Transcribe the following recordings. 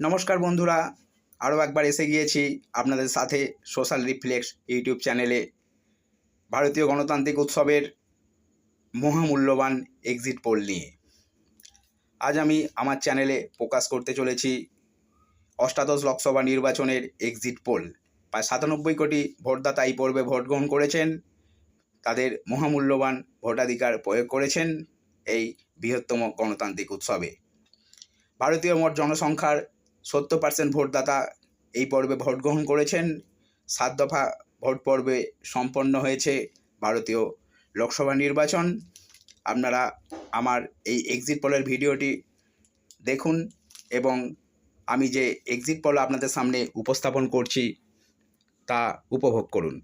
নমস্কার বন্ধুরা, আরও একবার এসে গিয়েছি আপনাদের সাথে সোশ্যাল রিফ্লেক্স ইউটিউব চ্যানেলে ভারতীয় গণতান্ত্রিক উৎসবের মহামূল্যবান এক্সিট পোল নিয়ে। আজ আমি আমার চ্যানেলে প্রকাশ করতে চলেছি অষ্টাদশ লোকসভা নির্বাচনের এক্সিট পোল প্রায় সাতানব্বই কোটি ভোটদাতা এই পর্বে ভোট গ্রহণ করেছেন। তাদের মহামূল্যবান ভোটাধিকার প্রয়োগ করেছেন এই বৃহত্তম গণতান্ত্রিক উৎসবে। ভারতীয় মোট জনসংখ্যার সত্তর পার্সেন্ট ভোটদাতা এই পর্বে ভোট গ্রহণ করেছেন। সাত দফা ভোট পর্বে সম্পন্ন হয়েছে ভারতীয় লোকসভা নির্বাচন। আপনারা আমার এই এক্সিট পোলের ভিডিওটি দেখুন এবং আমি যে এক্সিট পোল আপনাদের সামনে উপস্থাপন করছি তা উপভোগ করুন।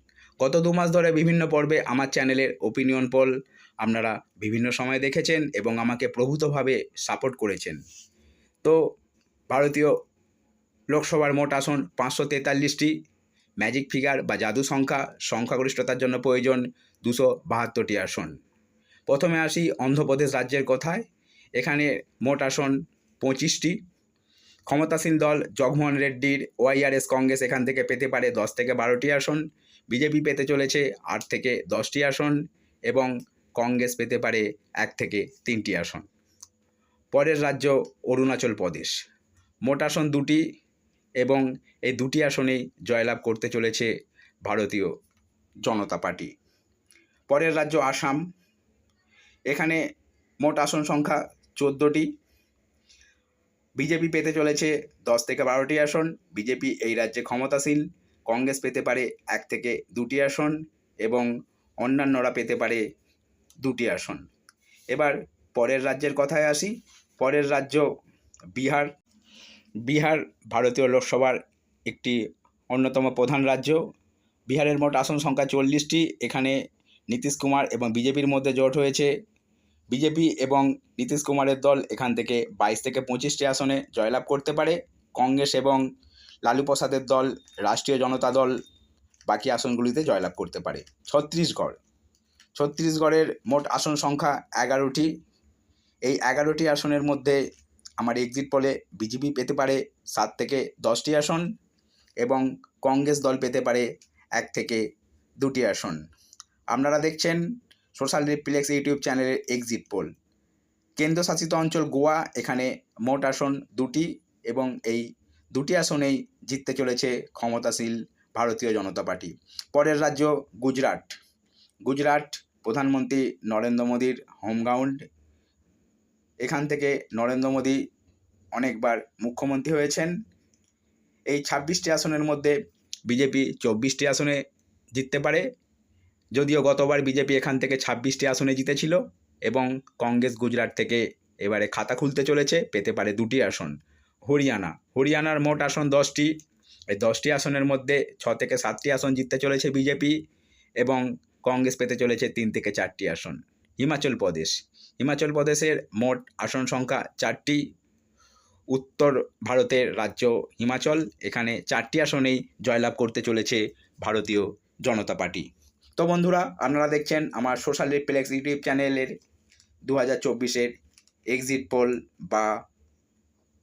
গত দু মাস ধরে বিভিন্ন পর্বে আমার চ্যানেলের ওপিনিয়ন পোল আপনারা বিভিন্ন সময় দেখেছেন এবং আমাকে প্রভূতভাবে সাপোর্ট করেছেন। তো ভারতীয় লোকসভার মোট আসন পাঁচশো তেতাল্লিশটি। ম্যাজিক ফিগার বা জাদু সংখ্যা, সংখ্যাগরিষ্ঠতার জন্য প্রয়োজন দুশো বাহাত্তরটি আসন। প্রথমে আসি অন্ধ্রপ্রদেশ রাজ্যের কথায়। এখানে মোট আসন পঁচিশটি। ক্ষমতাসীন দল জগমোহন রেড্ডির ওয়াইআরএস কংগ্রেস এখান থেকে পেতে পারে দশ থেকে বারোটি আসন। বিজেপি পেতে চলেছে আট থেকে দশটি আসন এবং কংগ্রেস পেতে পারে এক থেকে তিনটি আসন। পরের রাজ্য অরুণাচল প্রদেশ। মোট আসন দুটি এবং এই দুটি আসনেই জয়লাভ করতে চলেছে ভারতীয় জনতা পার্টি। পরের রাজ্য আসাম। এখানে মোট আসন সংখ্যা চোদ্দোটি। বিজেপি পেতে চলেছে দশ থেকে বারোটি আসন। বিজেপি এই রাজ্যে ক্ষমতাসীন কংগ্রেস পেতে পারে এক থেকে দুটি আসন এবং অন্যান্যরা পেতে পারে দুটি আসন। এবার পরের রাজ্যের কথায় আসি। পরের রাজ্য বিহার। বিহার ভারতীয় লোকসভার একটি অন্যতম প্রধান রাজ্য। বিহারের মোট আসন সংখ্যা চল্লিশটি। এখানে নীতিশ কুমার এবং বিজেপির মধ্যে জোট হয়েছে। বিজেপি এবং নীতিশ কুমারের দল এখান থেকে বাইশ থেকে পঁচিশটি আসনে জয়লাভ করতে পারে। কংগ্রেস এবং লালু প্রসাদের দল, রাষ্ট্রীয় জনতা দল বাকি আসনগুলিতে জয়লাভ করতে পারে। ছত্তিশগড় ছত্তিশগড়ের মোট আসন সংখ্যা এগারোটি। এই এগারোটি আসনের মধ্যে আমার এক্সিট পোলে বিজেপি পেতে পারে সাত থেকে দশটি আসন এবং কংগ্রেস দল পেতে পারে এক থেকে দুটি আসন। আপনারা দেখছেন সোশ্যাল রিপ্লেক্স ইউটিউব চ্যানেলের এক্সিট পোল কেন্দ্রশাসিত অঞ্চল গোয়া, এখানে মোট আসন দুটি এবং এই দুটি আসনেই জিততে চলেছে ক্ষমতাশীল ভারতীয় জনতা পার্টি। পরের রাজ্য গুজরাট। গুজরাট প্রধানমন্ত্রী নরেন্দ্র মোদীর হোমগ্রাউন্ড এখান থেকে নরেন্দ্র মোদী অনেকবার মুখ্যমন্ত্রী হয়েছেন। এই ছাব্বিশটি আসনের মধ্যে বিজেপি চব্বিশটি আসনে জিততে পারে। যদিও গতবার বিজেপি এখান থেকে ছাব্বিশটি আসনে জিতেছিল এবং কংগ্রেস গুজরাট থেকে এবারে খাতা খুলতে চলেছে, পেতে পারে দুটি আসন। হরিয়ানা, হরিয়ানার মোট আসন দশটি। এই দশটি আসনের মধ্যে ছ থেকে সাতটি আসন জিততে চলেছে বিজেপি এবং কংগ্রেস পেতে চলেছে তিন থেকে চারটি আসন। হিমাচল প্রদেশ হিমাচল প্রদেশের মোট আসন সংখ্যা চারটি। উত্তর ভারতের রাজ্য হিমাচল, এখানে চারটি আসনেই জয়লাভ করতে চলেছে ভারতীয় জনতা পার্টি। তো বন্ধুরা, আপনারা দেখছেন আমার সোশ্যাল রিপ্লেক্স ইউটিউব চ্যানেলের দু হাজার চব্বিশের এক্সিট পোল বা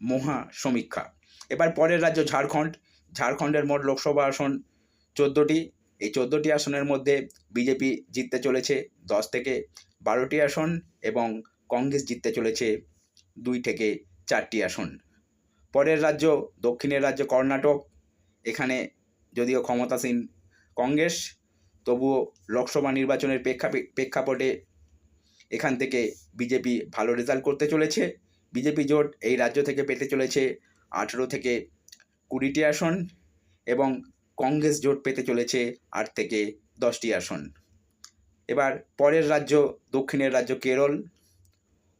মহা সমীক্ষা। এবার পরের রাজ্য ঝাড়খণ্ড। ঝাড়খণ্ডের মোট লোকসভা আসন চোদ্দোটি। এই চোদ্দোটি আসনের মধ্যে বিজেপি জিততে চলেছে দশ থেকে বারোটি আসন এবং কংগ্রেস জিততে চলেছে দুই থেকে চারটি আসন। পরের রাজ্য, দক্ষিণের রাজ্য কর্ণাটক। এখানে যদিও ক্ষমতাসীন কংগ্রেস, তবুও লোকসভা নির্বাচনের প্রেক্ষাপে, প্রেক্ষাপটে এখান থেকে বিজেপি ভালো রেজাল্ট করতে চলেছে। বিজেপি জোট এই রাজ্য থেকে পেতে চলেছে আঠেরো থেকে কুড়িটি আসন এবং কংগ্রেস জোট পেতে চলেছে আট থেকে দশটি আসন। এবার পরের রাজ্য, দক্ষিণের রাজ্য কেরল।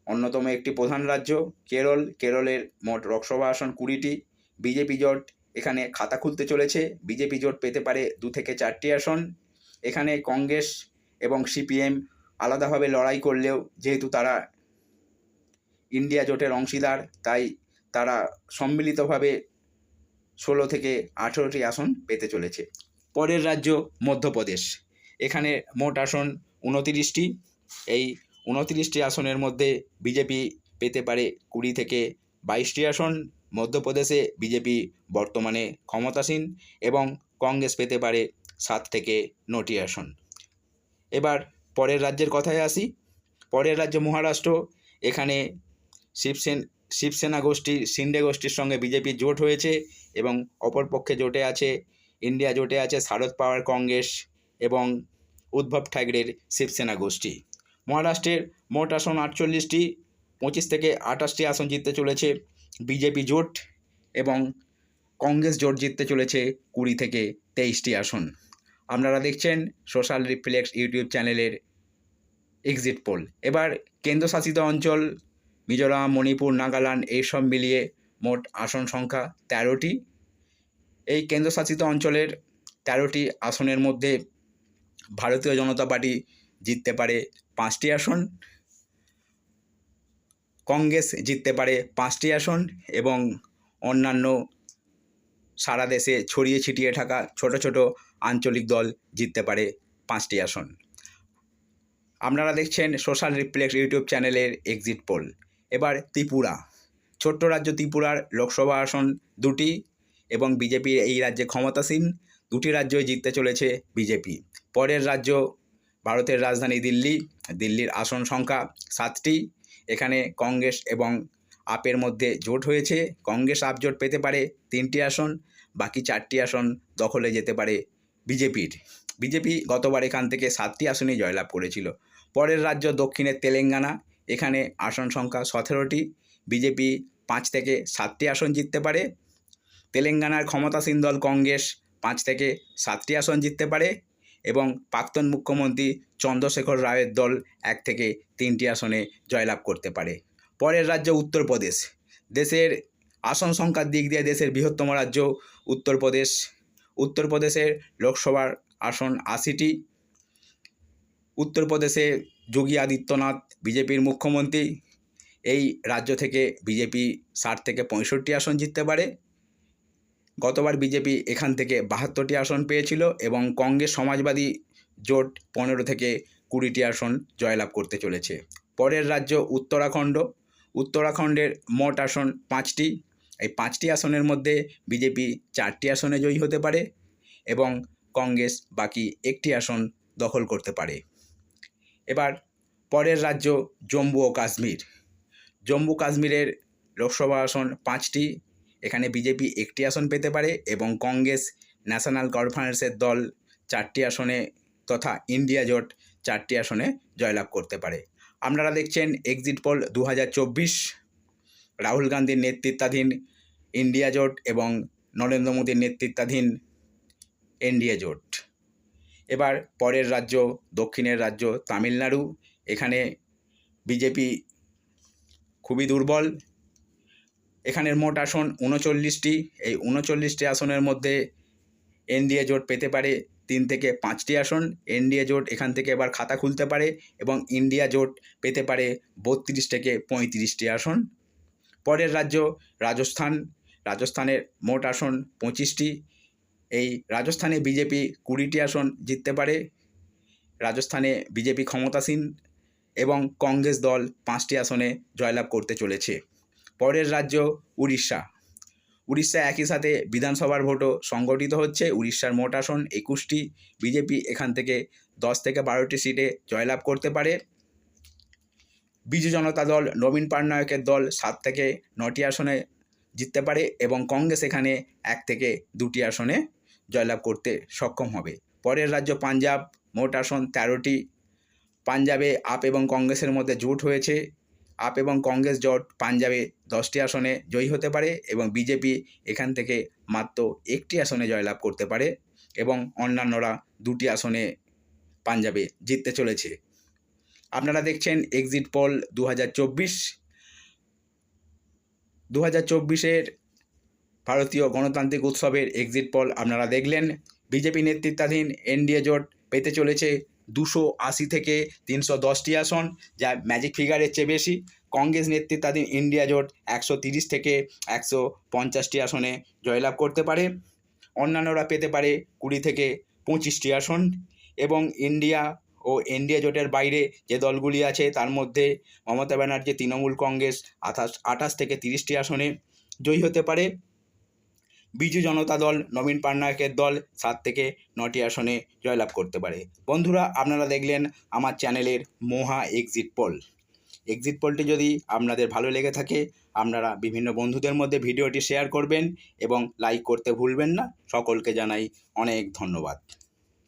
অন্যতম একটি প্রধান রাজ্য, কেরল। কেরলের মোট লোকসভা আসন কুড়িটি। বিজেপি জোট এখানে খাতা খুলতে চলেছে। বিজেপি জোট পেতে পারে দু থেকে চারটি আসন। এখানে কংগ্রেস এবং সিপিএম আলাদাভাবে লড়াই করলেও যেহেতু তারা ইন্ডিয়া জোটের অংশীদার, তাই তারা সম্মিলিতভাবে ষোলো থেকে আঠেরোটি আসন পেতে চলেছে। পরের রাজ্য মধ্যপ্রদেশ। এখানে মোট আসন উনতিরিশটি। এই উনতিরিশটি আসনের মধ্যে বিজেপি পেতে পারে কুড়ি থেকে বাইশটি আসন। মধ্যপ্রদেশে বিজেপি বর্তমানে ক্ষমতাসীন এবং কংগ্রেস পেতে পারে সাত থেকে নটি আসন। এবার পরের রাজ্যের কথায় আসি। পরের রাজ্য মহারাষ্ট্র। এখানে শিবসেন শিবসেনা গোষ্ঠী, শিন্ডে গোষ্ঠীর সঙ্গে বিজেপি জোট হয়েছে এবং অপরপক্ষে জোটে আছে, ইন্ডিয়া জোটে আছে শারদ পাওয়ার কংগ্রেস এবং উদ্ভব ঠাকরের শিবসেনা গোষ্ঠী। মহারাষ্ট্রের মোট আসন আটচল্লিশটি, পঁচিশ থেকে আঠাশটি আসন জিততে চলেছে বিজেপি জোট এবং কংগ্রেস জোট জিততে চলেছে কুড়ি থেকে তেইশটি আসন। আপনারা দেখছেন সোশ্যাল রিফ্লেক্স ইউটিউব চ্যানেলের এক্সিট পোল। এবার কেন্দ্রশাসিত অঞ্চল মিজোরাম, মণিপুর, নাগাল্যান্ড এইসব মিলিয়ে মোট আসন সংখ্যা তেরোটি। এই কেন্দ্রশাসিত অঞ্চলের তেরোটি আসনের মধ্যে ভারতীয় জনতা পার্টি জিততে পারে পাঁচটি আসন, কংগ্রেস জিততে পারে পাঁচটি আসন এবং অন্যান্য সারা দেশে ছড়িয়ে ছিটিয়ে থাকা ছোট ছোট আঞ্চলিক দল জিততে পারে পাঁচটি আসন। আপনারা দেখছেন সোশ্যাল রিফ্লেক্স ইউটিউব চ্যানেলের এক্সিট পোল। এবার ত্রিপুরা। ছোট্ট রাজ্য ত্রিপুরার লোকসভা আসন দুটি এবং বিজেপির এই রাজ্যে ক্ষমতাসীন দুটি রাজ্যই জিততে চলেছে বিজেপি। পরের রাজ্য ভারতের রাজধানী দিল্লি। দিল্লির আসন সংখ্যা সাতটি। এখানে কংগ্রেস এবং আপের মধ্যে জোট হয়েছে। কংগ্রেস আপ জোট পেতে পারে তিনটি আসন, বাকি চারটি আসন দখলে যেতে পারে বিজেপির। বিজেপি গতবার এখান থেকে সাতটি আসনেই জয়লাভ করেছিল। পরের রাজ্য দক্ষিণের তেলেঙ্গানা। এখানে আসন সংখ্যা সতেরোটি। বিজেপি পাঁচ থেকে সাতটি আসন জিততে পারে। তেলেঙ্গানার ক্ষমতাসীন দল কংগ্রেস পাঁচ থেকে সাতটি আসন জিততে পারে এবং প্রাক্তন মুখ্যমন্ত্রী চন্দ্রশেখর রায়ের দল এক থেকে তিনটি আসনে জয়লাভ করতে পারে। পরের রাজ্য উত্তরপ্রদেশ। দেশের আসন সংখ্যার দিক দিয়ে দেশের বৃহত্তম রাজ্য উত্তরপ্রদেশ। উত্তরপ্রদেশের লোকসভার আসন আশিটি। উত্তরপ্রদেশে যোগী আদিত্যনাথ, বিজেপির মুখ্যমন্ত্রী। এই রাজ্য থেকে বিজেপি ষাট থেকে পঁয়ষট্টি আসন জিততে পারে। গতবার বিজেপি এখান থেকে বাহাত্তরটি আসন পেয়েছিল এবং কংগ্রেস সমাজবাদী জোট পনেরো থেকে কুড়িটি আসন জয়লাভ করতে চলেছে। পরের রাজ্য উত্তরাখণ্ড। উত্তরাখণ্ডের মোট আসন পাঁচটি। এই পাঁচটি আসনের মধ্যে বিজেপি চারটি আসনে জয়ী হতে পারে এবং কংগ্রেস বাকি একটি আসন দখল করতে পারে। এবার পরের রাজ্য জম্মু ও কাশ্মীর। জম্মু কাশ্মীরের লোকসভা আসন পাঁচটি, এখানে বিজেপি একটি আসন পেতে পারে এবং কংগ্রেস ন্যাশনাল কনফারেন্সের দল চারটি আসনে তথা ইন্ডিয়া জোট চারটি আসনে জয়লাভ করতে পারে। আপনারা দেখছেন এক্সিট পোল দু হাজার চব্বিশ। রাহুল গান্ধীর নেতৃত্বাধীন ইন্ডিয়া জোট এবং নরেন্দ্র মোদীর নেতৃত্বাধীন এনডিএ জোট। এবার পরের রাজ্য, দক্ষিণের রাজ্য, তামিলনাড়ু। এখানে বিজেপি খুবই দুর্বল। এখানের মোট আসন উনচল্লিশটি। এই উনচল্লিশটি আসনের মধ্যে এনডিএ জোট পেতে পারে তিন থেকে পাঁচটি আসন। এনডিএ জোট এখান থেকে এবার খাতা খুলতে পারে এবং ইন্ডিয়া জোট পেতে পারে বত্রিশ থেকে পঁয়ত্রিশটি আসন। পরের রাজ্য, রাজস্থান। রাজস্থানের মোট আসন পঁচিশটি। এই রাজস্থানে বিজেপি কুড়িটি আসন জিততে পারে, রাজস্থানে বিজেপি ক্ষমতাসীন এবং কংগ্রেস দল পাঁচটি আসনে জয়লাভ করতে চলেছে। পরের রাজ্য উড়িষ্যা। উড়িষ্যা একই সাথে বিধানসভার ভোটও সংগঠিত হচ্ছে। উড়িষ্যার মোট আসন একুশটি। বিজেপি এখান থেকে দশ থেকে বারোটি সিটে জয়লাভ করতে পারে। বিজু জনতা দল নবীন পাটনায়কের দল সাত থেকে নটি আসনে জিততে পারে এবং কংগ্রেস এখানে এক থেকে দুটি আসনে জয়লাভ করতে সক্ষম হবে। পরের রাজ্য পাঞ্জাব, মোট আসন তেরোটি। পাঞ্জাবে আপ এবং কংগ্রেসের মধ্যে জোট হয়েছে। আপ এবং কংগ্রেস জোট পাঞ্জাবে দশটি আসনে জয়ী হতে পারে এবং বিজেপি এখান থেকে মাত্র একটি আসনে জয়লাভ করতে পারে এবং অন্যান্যরা দুটি আসনে পাঞ্জাবে জিততে চলেছে। আপনারা দেখছেন এক্সিট পোল দু হাজার চব্বিশ। দু হাজার চব্বিশের ভারতীয় গণতান্ত্রিক উৎসবের এক্সিট পল আপনারা দেখলেন। বিজেপি নেতৃত্বাধীন এনডিএ জোট পেতে চলেছে দুশো আশি থেকে তিনশো দশটি আসন, যা ম্যাজিক ফিগারের চেয়ে বেশি। কংগ্রেস নেতৃত্বাধীন ইন্ডিয়া জোট একশো তিরিশ থেকে একশো পঞ্চাশটি আসনে জয়লাভ করতে পারে। অন্যান্যরা পেতে পারে কুড়ি থেকে পঁচিশটি আসন। এবং ইন্ডিয়া ও এনডিএ জোটের বাইরে যে দলগুলি আছে, তার মধ্যে মমতা ব্যানার্জি, তৃণমূল কংগ্রেস আঠাশ আঠাশ থেকে তিরিশটি আসনে জয়ী হতে পারে। বিজু জনতা দল, নবীন পাটনায়কের দল সাত থেকে নটি আসনে জয়লাভ করতে পারে। বন্ধুরা, আপনারা দেখলেন আমার চ্যানেলের মহা এক্সিট পোল। এক্সিট পোলটি যদি আপনাদের ভালো লেগে থাকে, আপনারা বিভিন্ন বন্ধুদের মধ্যে ভিডিওটি শেয়ার করবেন এবং লাইক করতে ভুলবেন না। সকলকে জানাই অনেক ধন্যবাদ।